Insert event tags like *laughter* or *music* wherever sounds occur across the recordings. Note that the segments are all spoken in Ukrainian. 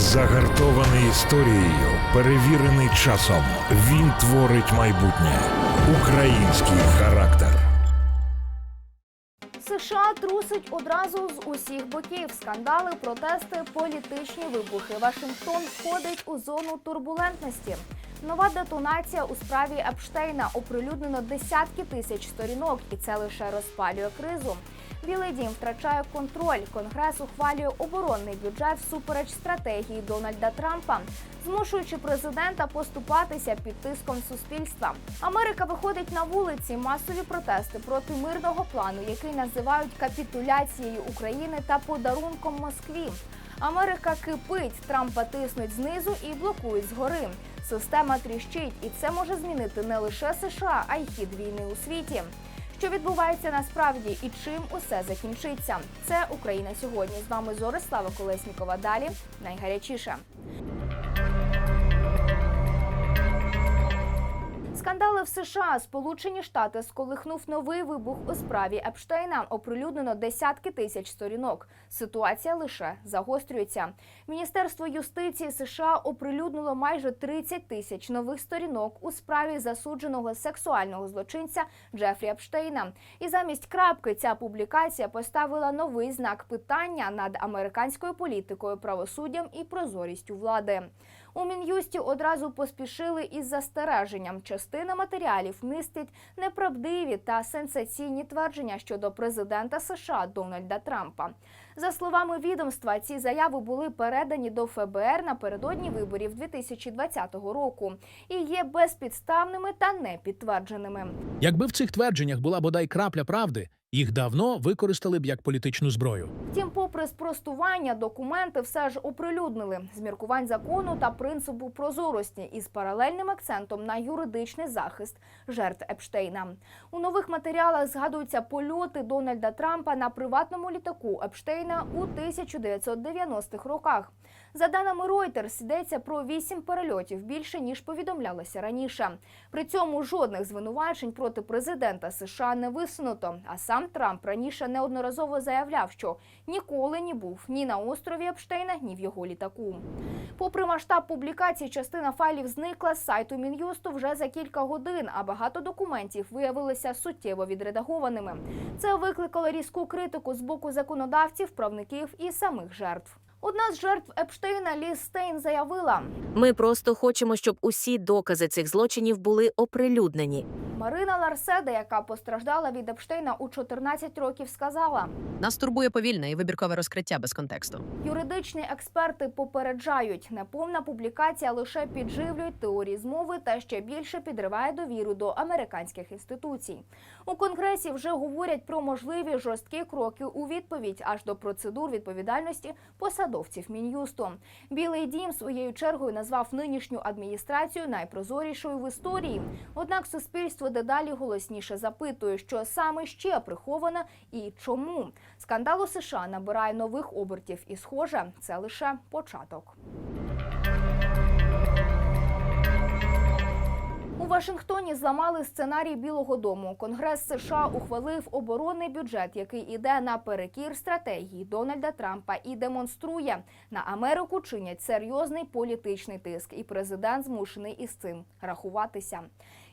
Загартований історією, перевірений часом. Він творить майбутнє. Український характер. США трусить одразу з усіх боків. Скандали, протести, політичні вибухи. Вашингтон входить у зону турбулентності. Нова детонація у справі Епштейна оприлюднено десятки тисяч сторінок, і це лише розпалює кризу. Білий дім втрачає контроль. Конгрес ухвалює оборонний бюджет всупереч стратегії Дональда Трампа, змушуючи президента поступатися під тиском суспільства. Америка виходить на вулиці. Масові протести проти мирного плану, який називають капітуляцією України та подарунком Москві. Америка кипить, Трампа тиснуть знизу і блокують згори. Система тріщить, і це може змінити не лише США, а й хід війни у світі. Що відбувається насправді і чим усе закінчиться? Це Україна сьогодні. З вами Зорислава Колеснікова. Далі найгарячіше. Скандали в США Сполучені Штати сколихнув новий вибух у справі Епштейна. Оприлюднено десятки тисяч сторінок. Ситуація лише загострюється. Міністерство юстиції США оприлюднило майже 30 тисяч нових сторінок у справі засудженого сексуального злочинця Джефрі Епштейна. І замість крапки ця публікація поставила новий знак питання над американською політикою, правосуддям і прозорістю влади. У мін'юсті одразу поспішили із застереженням. Частина матеріалів містить неправдиві та сенсаційні твердження щодо президента США Дональда Трампа. За словами відомства, ці заяви були передані до ФБР напередодні виборів 2020 року і є безпідставними та непідтвердженими. Якби в цих твердженнях була бодай крапля правди, їх давно використали б як політичну зброю. Втім, попри спростування, документи все ж оприлюднили з міркувань закону та принципу прозорості із паралельним акцентом на юридичний захист жертв Епштейна. У нових матеріалах згадуються польоти Дональда Трампа на приватному літаку Епштейна у 1990-х роках. За даними Reuters, йдеться про вісім перельотів більше ніж повідомлялося раніше. При цьому жодних звинувачень проти президента США не висунуто. А сам Трамп раніше неодноразово заявляв, що ніколи не був ні на острові Епштейна, ні в його літаку. Попри масштаб публікацій, частина файлів зникла з сайту Мін'юсту вже за кілька годин, а багато документів виявилися суттєво відредагованими. Це викликало різку критику з боку законодавців, правників і самих жертв. Одна з жертв Епштейна Ліз Стейн заявила: Ми просто хочемо, щоб усі докази цих злочинів були оприлюднені. Марина Ларседа, яка постраждала від Епштейна у 14 років, сказала: Нас турбує повільне і вибіркове розкриття без контексту. юридичні експерти попереджають, неповна публікація лише підживлює теорії змови та ще більше підриває довіру до американських інституцій. У конгресі вже говорять про можливі жорсткі кроки у відповідь аж до процедур відповідальності посадовців мін'юсту. Білий дім своєю чергою назвав нинішню адміністрацію найпрозорішою в історії. Однак суспільство дедалі голосніше запитує, що саме ще приховано і чому. Скандал у США набирає нових обертів, і схоже, це лише початок. Вашингтоні зламали сценарій Білого Дому. Конгрес США ухвалив оборонний бюджет, який іде наперекір стратегії Дональда Трампа і демонструє на Америку чинять серйозний політичний тиск, і президент змушений із цим рахуватися.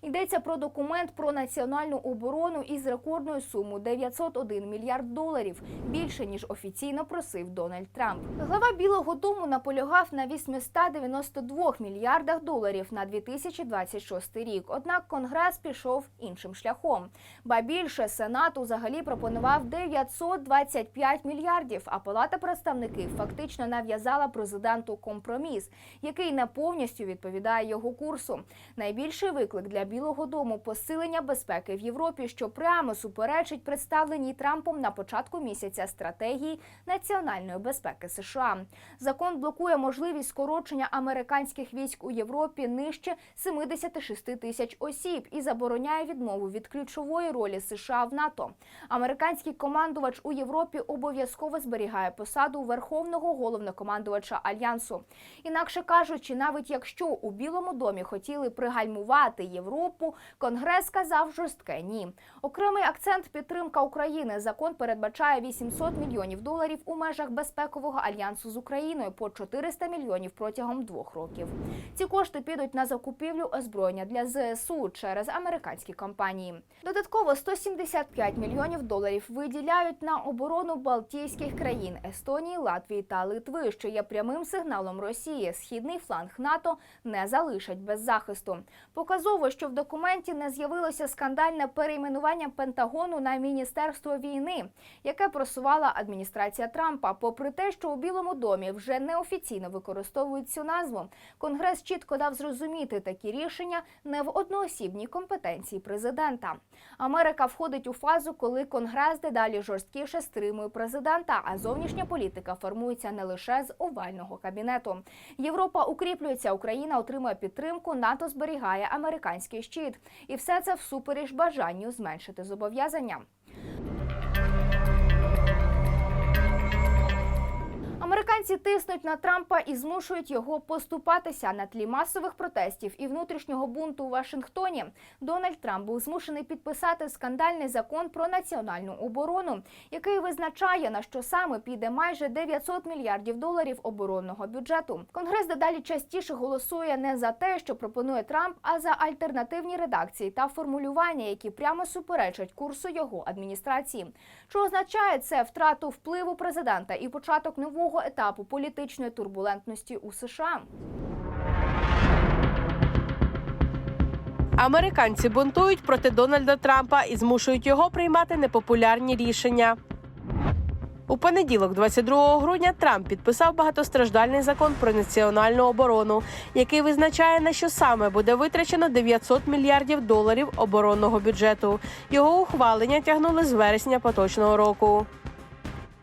Йдеться про документ про національну оборону із рекордною сумою 901 мільярд доларів більше ніж офіційно просив Дональд Трамп. Глава Білого Дому наполягав на 892 мільярдах доларів на 2026 рік. Однак Конгрес пішов іншим шляхом. Ба більше Сенат взагалі пропонував 925 мільярдів. А Палата представників фактично нав'язала президенту компроміс, який не повністю відповідає його курсу. Найбільший виклик для Білого Дому посилення безпеки в Європі, що прямо суперечить представленій Трампом на початку місяця стратегії національної безпеки США. Закон блокує можливість скорочення американських військ у Європі нижче 76 тисяч осіб і забороняє відмову від ключової ролі США в НАТО. Американський командувач у Європі обов'язково зберігає посаду верховного головнокомандувача альянсу. Інакше кажучи, навіть якщо у Білому домі хотіли пригальмувати Європу. Групу, Конгрес сказав жорстке ні. Окремий акцент підтримка України. Закон передбачає 800 мільйонів доларів у межах безпекового альянсу з Україною по 400 мільйонів протягом двох років. Ці кошти підуть на закупівлю озброєння для ЗСУ через американські компанії. Додатково 175 мільйонів доларів виділяють на оборону Балтійських країн Естонії, Латвії та Литви, що є прямим сигналом Росії. Східний фланг НАТО не залишать без захисту. Показово, що в документі не з'явилося скандальне перейменування Пентагону на міністерство війни, яке просувала адміністрація Трампа. Попри те, що у Білому домі вже неофіційно використовують цю назву, Конгрес чітко дав зрозуміти такі рішення не в одноосібній компетенції президента. Америка входить у фазу, коли Конгрес дедалі жорсткіше стримує президента, а зовнішня політика формується не лише з овального кабінету. Європа укріплюється, Україна отримує підтримку, НАТО зберігає американський щит, і все це всупереч бажанню зменшити зобов'язання. Американці тиснуть на Трампа і змушують його поступатися на тлі масових протестів і внутрішнього бунту у Вашингтоні. Дональд Трамп був змушений підписати скандальний закон про національну оборону, який визначає на що саме піде майже 900 мільярдів доларів оборонного бюджету. Конгрес дедалі частіше голосує не за те, що пропонує Трамп, а за альтернативні редакції та формулювання, які прямо суперечать курсу його адміністрації. Що означає це втрату впливу президента і початок нового етапу політичної турбулентності у США? Американці бунтують проти Дональда Трампа і змушують його приймати непопулярні рішення. У понеділок, 22 грудня, Трамп підписав багатостраждальний закон про національну оборону, який визначає на що саме буде витрачено 900 мільярдів доларів оборонного бюджету. Його ухвалення тягнули з вересня поточного року.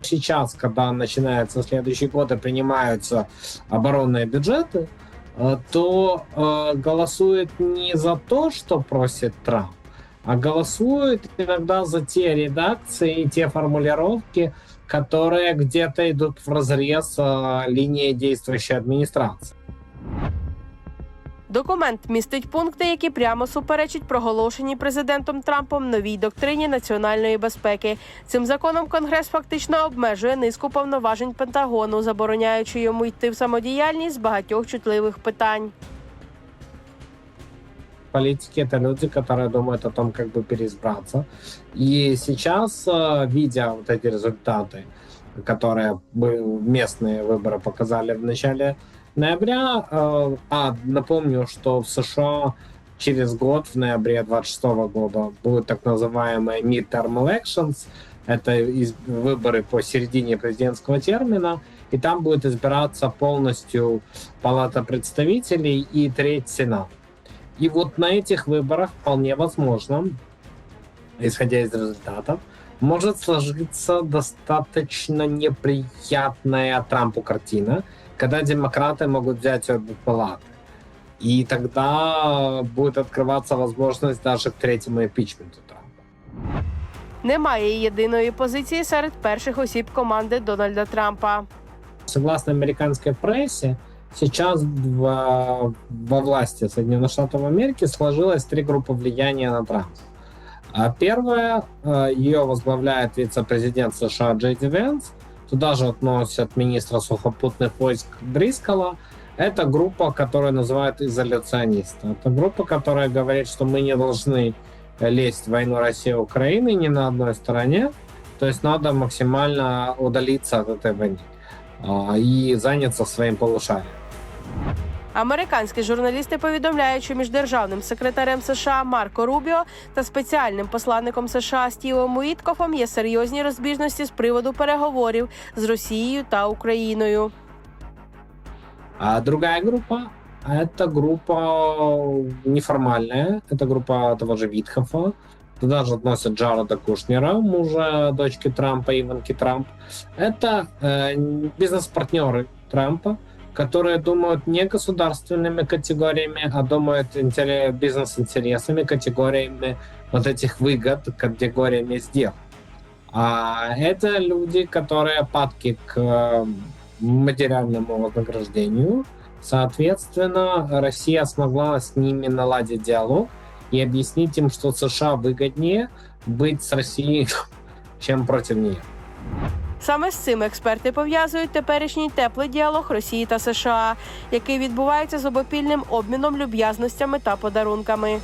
Сейчас, когда начинается следующий год и принимаются оборонные бюджеты, э, то э, голосует не за то, что просит Трамп, а голосует иногда за те редакции и те формулировки, которые где-то идут в разрез э, линии действующей администрации. Документ містить пункти, які прямо суперечать проголошеній президентом Трампом новій доктрині національної безпеки. Цим законом Конгрес фактично обмежує низку повноважень Пентагону, забороняючи йому йти в самодіяльність з багатьох чутливих питань. Политики это люди, которые думают о том, как бы переизбраться. И сейчас, э, видя вот эти результаты, которые бы- местные выборы показали в начале ноября, э, а напомню, что в США через год, в ноябре 26 года, будут так называемые midterm elections, это выборы по середине президентского термина, и там будет избираться полностью Палата представителей и треть Сената. И вот на этих выборах вполне возможно, исходя из результатов, может сложиться достаточно неприятная Трампу картина, когда демократы могут взять обе палаты. И тогда будет открываться возможность даже к третьему импичменту Трампа. Немає єдиної позиції серед перших осіб команди Дональда Трампа. Согласно американской прессе, сейчас во, во власти Соединенных Штатов Америки сложилось три группы влияния на Трампа. А Первая, э, ее возглавляет вице-президент США Джей Ди Венс. Туда же относят министра сухопутных войск Дрискала. Это группа, которую называют изоляционисты. Это группа, которая говорит, что мы не должны лезть в войну России и Украины ни на одной стороне. То есть надо максимально удалиться от этой войны а, и заняться своим полушарием. Американські журналісти повідомляють, що між державним секретарем США Марко Рубіо та спеціальним посланником США Стівом Уіткофом є серйозні розбіжності з приводу переговорів з Росією та Україною. А другая группа — это группа неформальная. Это группа того же Витхофа. Туда же относят Джареда Кушнера, мужа дочки Трампа, Иванки Трамп. Это э, бизнес-партнеры Трампа, которые думают не государственными категориями, а думают интере- бизнес-интересами, категориями вот этих выгод, категориями сделок. А это люди, которые падки к э, материальному вознаграждению. Соответственно, Россия смогла с ними наладить диалог и объяснить им, что США выгоднее быть с Россией, *laughs* чем против нее. Саме з цим експерти пов'язують теперішній теплий діалог Росії та США, який відбувається з обопільним обміном люб'язностями та подарунками.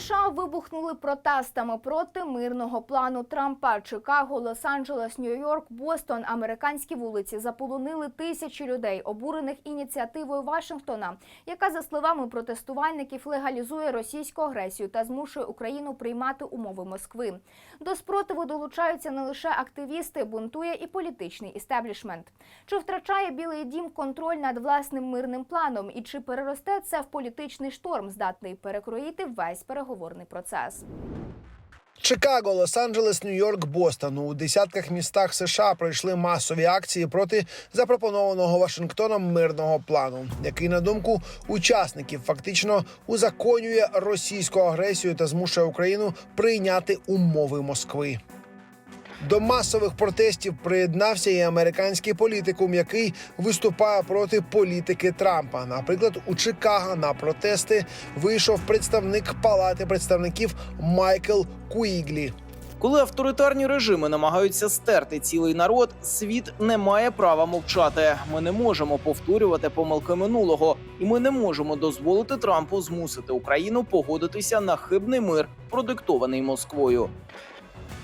США вибухнули протестами проти мирного плану Трампа. Чикаго, Лос-Анджелес, Нью-Йорк, Бостон, американські вулиці заполонили тисячі людей, обурених ініціативою Вашингтона, яка за словами протестувальників легалізує російську агресію та змушує Україну приймати умови Москви. До спротиву долучаються не лише активісти, бунтує і політичний істеблішмент. Чи втрачає Білий Дім контроль над власним мирним планом, і чи переросте це в політичний шторм, здатний перекроїти весь переговорний процес? Чикаго, Лос-Анджелес, Нью-Йорк, Бостон. У десятках містах США пройшли масові акції проти запропонованого Вашингтоном мирного плану, який, на думку учасників, фактично узаконює російську агресію та змушує Україну прийняти умови Москви. До масових протестів приєднався і американський політикум, який виступає проти політики Трампа. Наприклад, у Чикаго на протести вийшов представник Палати представників Майкл Куіглі. Коли авторитарні режими намагаються стерти цілий народ, світ не має права мовчати. Ми не можемо повторювати помилки минулого, і ми не можемо дозволити Трампу змусити Україну погодитися на хибний мир, продиктований Москвою.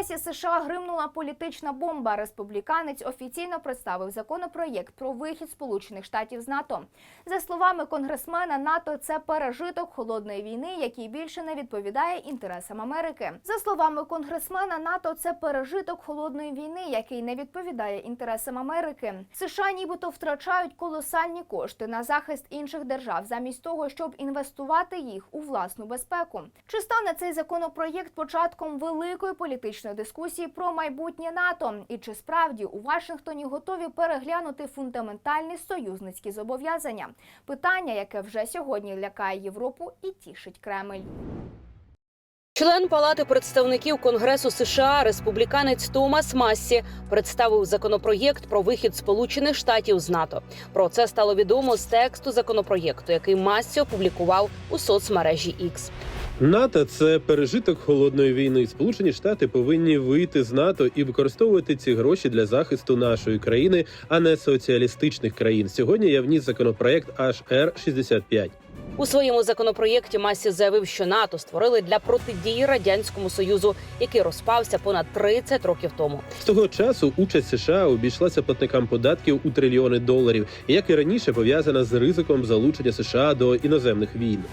Конгресі США гримнула політична бомба. Республіканець офіційно представив законопроєкт про вихід Сполучених Штатів з НАТО. За словами конгресмена, НАТО це пережиток холодної війни, який більше не відповідає інтересам Америки. За словами конгресмена, НАТО це пережиток холодної війни, який не відповідає інтересам Америки. США нібито втрачають колосальні кошти на захист інших держав, замість того, щоб інвестувати їх у власну безпеку. Чи стане цей законопроєкт початком великої політичної дискусії про майбутнє НАТО? І чи справді у Вашингтоні готові переглянути фундаментальні союзницькі зобов'язання? Питання, яке вже сьогодні лякає Європу і тішить Кремль. Член Палати представників Конгресу США, республіканець Томас Массі, представив законопроєкт про вихід Сполучених Штатів з НАТО. Про це стало відомо з тексту законопроєкту, який Массі опублікував у соцмережі X. НАТО це пережиток холодної війни. Сполучені Штати повинні вийти з НАТО і використовувати ці гроші для захисту нашої країни, а не соціалістичних країн. Сьогодні я вніс законопроект HR 65 У своєму законопроєкті Массі заявив, що НАТО створили для протидії радянському союзу, який розпався понад 30 років тому. З того часу участь США обійшлася платникам податків у трильйони доларів, як і раніше пов'язана з ризиком залучення США до іноземних війн.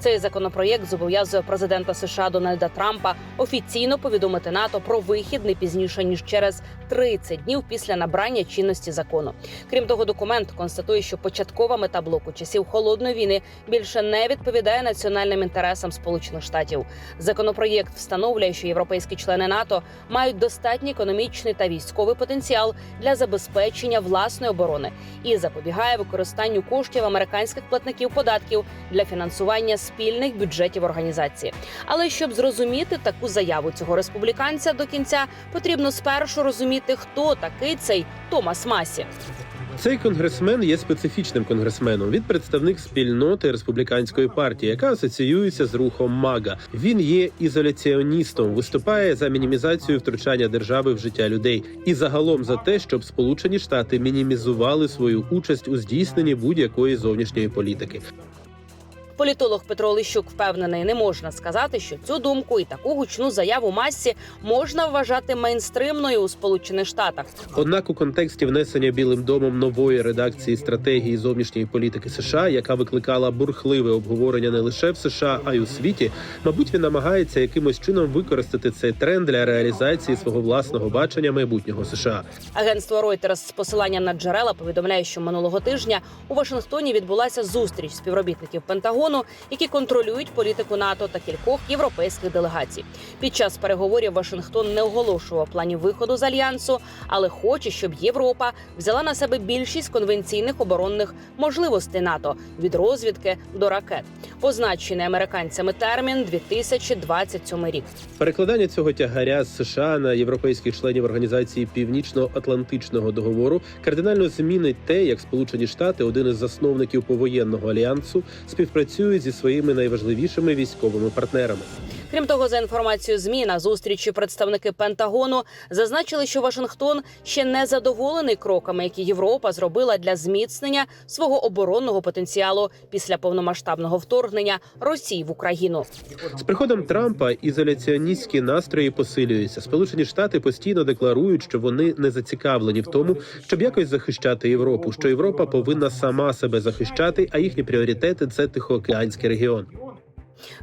Цей законопроєкт зобов'язує президента США Дональда Трампа офіційно повідомити НАТО про вихід не пізніше ніж через 30 днів після набрання чинності закону. Крім того, документ констатує, що початкова мета блоку часів холодної війни більше не відповідає національним інтересам Сполучених Штатів. Законопроєкт встановлює, що європейські члени НАТО мають достатній економічний та військовий потенціал для забезпечення власної оборони і запобігає використанню коштів американських платників податків для фінансування спільних бюджетів організації. Але щоб зрозуміти таку заяву цього республіканця до кінця, потрібно спершу розуміти, хто такий цей Томас Масі. Цей конгресмен є специфічним конгресменом. Він представник спільноти республіканської партії, яка асоціюється з рухом МАГА. Він є ізоляціоністом, виступає за мінімізацію втручання держави в життя людей і загалом за те, щоб Сполучені Штати мінімізували свою участь у здійсненні будь-якої зовнішньої політики. Політолог Петро Лищук впевнений, не можна сказати, що цю думку і таку гучну заяву масі можна вважати мейнстримною у Сполучених Штатах. Однак у контексті внесення Білим домом нової редакції стратегії зовнішньої політики США, яка викликала бурхливе обговорення не лише в США, а й у світі, мабуть, він намагається якимось чином використати цей тренд для реалізації свого власного бачення майбутнього США. Агентство Reuters з посиланням на джерела повідомляє, що минулого тижня у Вашингтоні відбулася зустріч співробітників Пентагону, які контролюють політику НАТО та кількох європейських делегацій. Під час переговорів Вашингтон не оголошував планів виходу з альянсу, але хоче, щоб Європа взяла на себе більшість конвенційних оборонних можливостей НАТО від розвідки до ракет. Позначений американцями термін 2027 рік. Перекладання цього тягаря з США на європейських членів організації Північно-Атлантичного договору кардинально змінить те, як Сполучені Штати, один із засновників повоєнного альянсу, співпрацюють зі своїми найважливішими військовими партнерами. Крім того, за інформацією ЗМІ на зустрічі представники Пентагону зазначили, що Вашингтон ще не задоволений кроками, які Європа зробила для зміцнення свого оборонного потенціалу після повномасштабного вторгнення Росії в Україну. З приходом Трампа ізоляціоністські настрої посилюються. Сполучені Штати постійно декларують, що вони не зацікавлені в тому, щоб якось захищати Європу. Що Європа повинна сама себе захищати, а їхні пріоритети це Тихоокеанський регіон.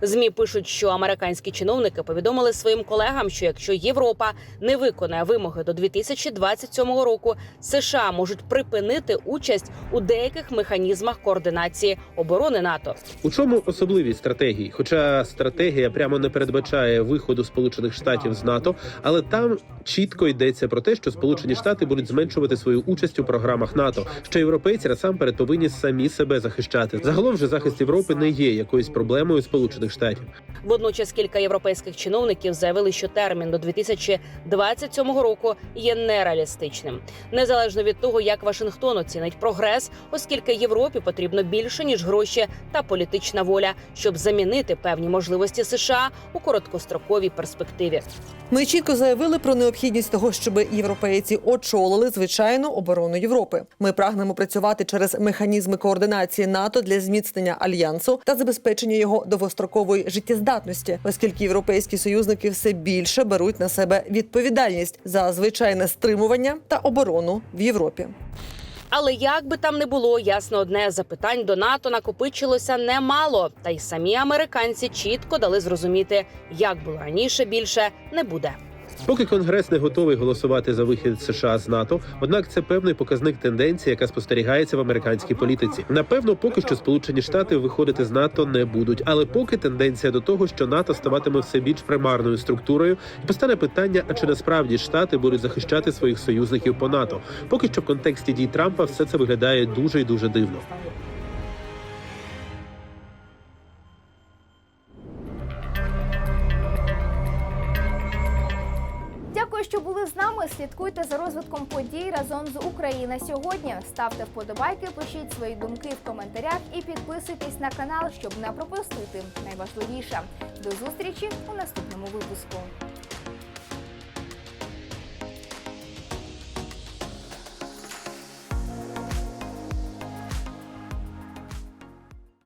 Змі пишуть, що американські чиновники повідомили своїм колегам, що якщо Європа не виконає вимоги до 2027 року, США можуть припинити участь у деяких механізмах координації оборони НАТО. У чому особливість стратегії? Хоча стратегія прямо не передбачає виходу Сполучених Штатів з НАТО, але там чітко йдеться про те, що Сполучені Штати будуть зменшувати свою участь у програмах НАТО. Що європейці насамперед повинні самі себе захищати. Загалом же захист Європи не є якоюсь проблемою Сполучених Штатів. Водночас кілька європейських чиновників заявили, що термін до 2027 року є нереалістичним, незалежно від того, як Вашингтон оцінить прогрес, оскільки Європі потрібно більше ніж гроші та політична воля, щоб замінити певні можливості США у короткостроковій перспективі. Ми чітко заявили про необхідність того, щоб європейці очолили звичайну оборону Європи. Ми прагнемо працювати через механізми координації НАТО для зміцнення альянсу та забезпечення його довгострокової довгострокової життєздатності, оскільки європейські союзники все більше беруть на себе відповідальність за звичайне стримування та оборону в Європі. Але як би там не було, ясно одне запитань до НАТО накопичилося немало. Та й самі американці чітко дали зрозуміти, як було раніше, більше не буде. Поки Конгрес не готовий голосувати за вихід США з НАТО, однак це певний показник тенденції, яка спостерігається в американській політиці. Напевно, поки що Сполучені Штати виходити з НАТО не будуть, але поки тенденція до того, що НАТО ставатиме все більш примарною структурою, і постане питання: а чи насправді штати будуть захищати своїх союзників по НАТО? Поки що в контексті дій Трампа все це виглядає дуже і дуже дивно. Слідкуйте за розвитком подій разом з Україна сьогодні. Ставте вподобайки, пишіть свої думки в коментарях і підписуйтесь на канал, щоб не пропустити найважливіше. До зустрічі у наступному випуску.